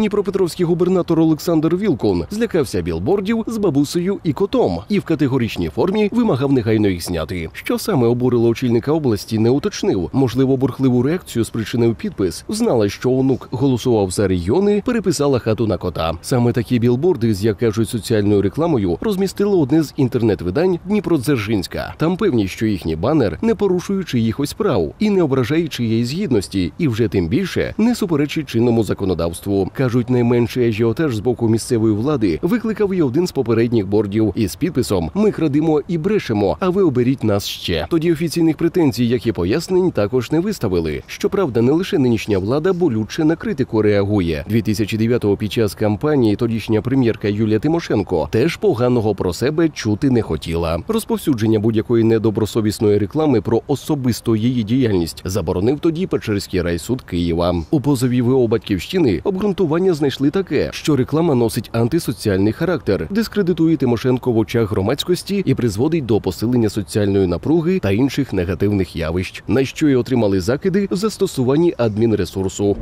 Дніпропетровський губернатор Олександр Вілкун злякався білбордів з бабусею і котом і в категоричній формі вимагав негайно їх зняти. Що саме обурило очільника області, не уточнив. Можливо, бурхливу реакцію спричинив підпис. Знала, що онук голосував за регіони, переписала хату на кота. Саме такі білборди, з як кажуть соціальною рекламою, розмістило одне з інтернет-видань Дніпродзержинська. Там певні, що їхній банер не порушує чиїхось прав і не ображає чиєїсь гідності, і вже тим більше не суперечить чинному законодавству. Кажуть, найменший ажіотаж з боку місцевої влади викликав і один з попередніх бордів із підписом Ми крадемо і брешемо, а ви оберіть нас ще. Тоді офіційних претензій, як і пояснень, також не виставили. Щоправда, не лише нинішня влада болюче на критику реагує. 2009-го під час кампанії тодішня прем'єрка Юлія Тимошенко теж поганого про себе чути не хотіла. Розповсюдження будь-якої недобросовісної реклами про особисту її діяльність заборонив тоді Печерський райсуд Києва. У позові ВО батьківщини обґрунтування знайшли таке, що реклама носить антисоціальний характер, дискредитує Тимошенко в очах громадськості і призводить до посилення соціальної напруги та інших негативних явищ, на що й отримали закиди в застосуванні адмінресурсу.